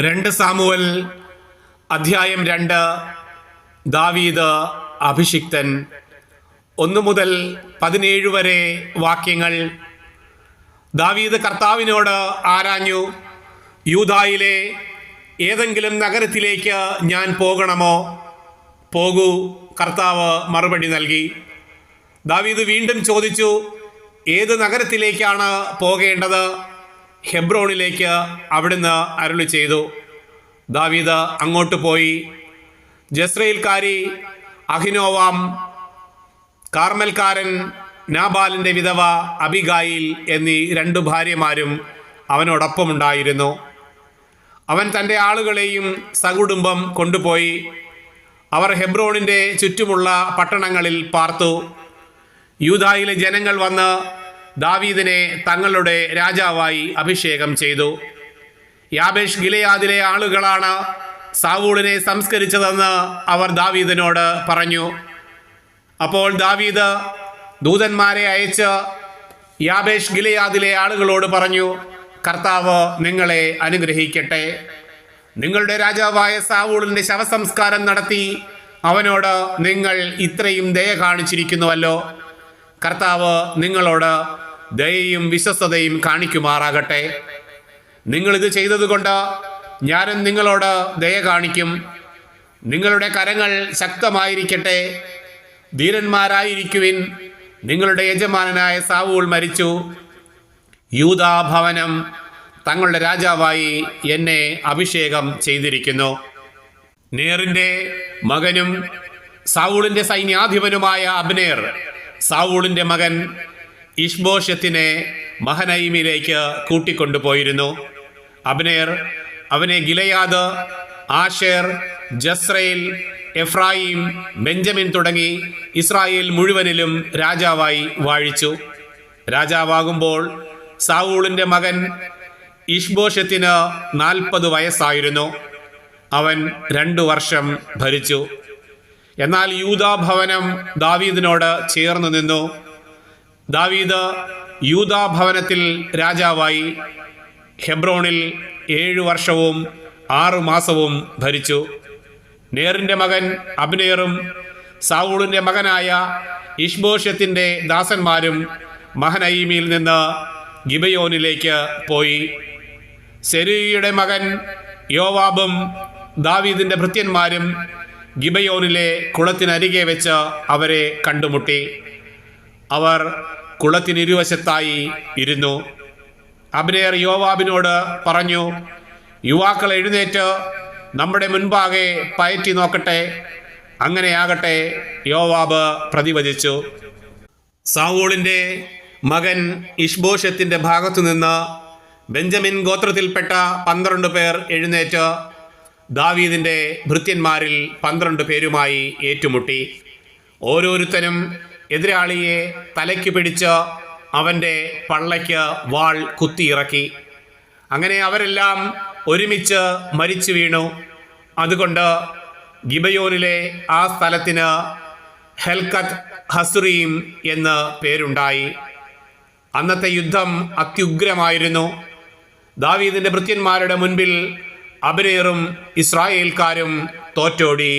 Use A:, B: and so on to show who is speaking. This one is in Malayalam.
A: രണ്ട് സാമുവൽ അധ്യായം രണ്ട് ദാവീദ് അഭിഷിക്തൻ. ഒന്ന് മുതൽ പതിനേഴ് വരെ വാക്യങ്ങൾ. ദാവീദ് കർത്താവിനോട് ആരാഞ്ഞു യൂതായിലെ ഏതെങ്കിലും നഗരത്തിലേക്ക് ഞാൻ പോകണമോ? പോകൂ കർത്താവ് മറുപടി നൽകി. ദാവീദ് വീണ്ടും ചോദിച്ചു ഏത് നഗരത്തിലേക്കാണ് പോകേണ്ടത്? ഹെബ്രോണിലേക്ക് അവിടുന്ന് അരുളി ചെയ്തു. ദാവീദ് അങ്ങോട്ട് പോയി. ജസ്രയിൽക്കാരി അഹിനോവാം കാർമൽക്കാരൻ നാബാലിന്റെ വിധവ അബിഗായിൽ എന്നീ രണ്ടു ഭാര്യമാരും അവനോടൊപ്പമുണ്ടായിരുന്നു. അവൻ തന്റെ ആളുകളെയും സകുടുംബം കൊണ്ടുപോയി. അവർ ഹെബ്രോണിന്റെ ചുറ്റുമുള്ള പട്ടണങ്ങളിൽ പാർത്തു. യൂതായിലെ ജനങ്ങൾ വന്ന് ദാവീദിനെ തങ്ങളുടെ രാജാവായി അഭിഷേകം ചെയ്തു. യാബേഷ് ഗിലയാദിലെ ആളുകളാണ് സാവൂളിനെ സംസ്കരിച്ചതെന്ന് അവർ ദാവീദിനോട് പറഞ്ഞു. അപ്പോൾ ദാവീദ് ദൂതന്മാരെ അയച്ച് യാബേഷ് ഗിലയാദിലെ ആളുകളോട് പറഞ്ഞു കർത്താവ് നിങ്ങളെ അനുഗ്രഹിക്കട്ടെ. നിങ്ങളുടെ രാജാവായ സാവൂളിന്റെ ശവസംസ്കാരം നടത്തി അവനോട് നിങ്ങൾ ഇത്രയും ദയ കാണിച്ചിരിക്കുന്നുവല്ലോ. കർത്താവ് നിങ്ങളോട് ദയയും വിശ്വസ്തതയും കാണിക്കുമാറാകട്ടെ. നിങ്ങളിത് ചെയ്തതുകൊണ്ട് ഞാനും നിങ്ങളോട് ദയ കാണിക്കും. നിങ്ങളുടെ കരങ്ങൾ ശക്തമായിരിക്കട്ടെ. ധീരന്മാരായിരിക്കുവിൻ. നിങ്ങളുടെ യജമാനനായ സാവൂൾ മരിച്ചു. യൂതാഭവനം തങ്ങളുടെ രാജാവായി എന്നെ അഭിഷേകം ചെയ്തിരിക്കുന്നു. നേറിന്റെ മകനും സാവൂളിന്റെ സൈന്യാധിപനുമായ അബ്നേർ സാവൂളിന്റെ മകൻ ഇഷ്ബോഷത്തിനെ മഹനൈമിലേക്ക് കൂട്ടിക്കൊണ്ടുപോയിരുന്നു. അബ്നേർ അവനെ ഗിലയാദ് ആഷേർ ജസ്രയിൽ എഫ്രായിം ബെഞ്ചമിൻ തുടങ്ങി ഇസ്രായേൽ മുഴുവനിലും രാജാവായി വാഴിച്ചു. രാജാവാകുമ്പോൾ സാവൂളിന്റെ മകൻ ഇഷ്ബോഷത്തിന് നാൽപ്പത് വയസ്സായിരുന്നു. അവൻ രണ്ടു വർഷം ഭരിച്ചു. എന്നാൽ യൂതാ ഭവനം ദാവീദിനോട് ചേർന്ന് നിന്നു. ദാവീദ് യൂതാ ഭവനത്തിൽ രാജാവായി ഹെബ്രോണിൽ ഏഴു വർഷവും ആറു മാസവും ഭരിച്ചു. നേറിന്റെ മകൻ അബ്നേറും സാവൂളിന്റെ മകനായ ഇഷ്ബോഷത്തിന്റെ ദാസന്മാരും മഹനൈമിൽ നിന്ന് ഗിബയോനിലേക്ക് പോയി. സെരൂയുടെ മകൻ യോവാബും ദാവീദിന്റെ ഭൃത്യന്മാരും ഗിബയോനിലെ കുളത്തിനരികെ വെച്ച് അവരെ കണ്ടുമുട്ടി. അവർ കുളത്തിനിരുവശത്തായി ഇരുന്നു. അബിനേർ യോവാബിനോട് പറഞ്ഞു യുവാക്കൾ എഴുന്നേറ്റ് നമ്മുടെ മുൻപാകെ പയറ്റി നോക്കട്ടെ. അങ്ങനെയാകട്ടെ യോവാബ് പ്രതിവചിച്ചു. സാവൂളിന്റെ മകൻ ഇഷ്ബോഷത്തിന്റെ ഭാഗത്തു നിന്ന് ബെഞ്ചമിൻ ഗോത്രത്തിൽപ്പെട്ട പന്ത്രണ്ട് പേർ എഴുന്നേറ്റ് ദാവീദിന്റെ ഭൃത്യന്മാരിൽ പന്ത്രണ്ട് പേരുമായി ഏറ്റുമുട്ടി. ഓരോരുത്തരും എതിരാളിയെ തലയ്ക്ക് പിടിച്ച് അവന്റെ പള്ളയ്ക്ക് വാൾ കുത്തിയിറക്കി. അങ്ങനെ അവരെല്ലാം ഒരുമിച്ച് മരിച്ചു വീണു. അതുകൊണ്ട് ഗിബയോനിലെ ആ സ്ഥലത്തിന് ഹെൽക്കത്ത് ഹസുറീം എന്ന് പേരുണ്ടായി. അന്നത്തെ യുദ്ധം അത്യുഗ്രമായിരുന്നു. ദാവീദിന്റെ ഭൃത്യന്മാരുടെ മുൻപിൽ അബനേറും ഇസ്രായേൽക്കാരും തോറ്റോടി.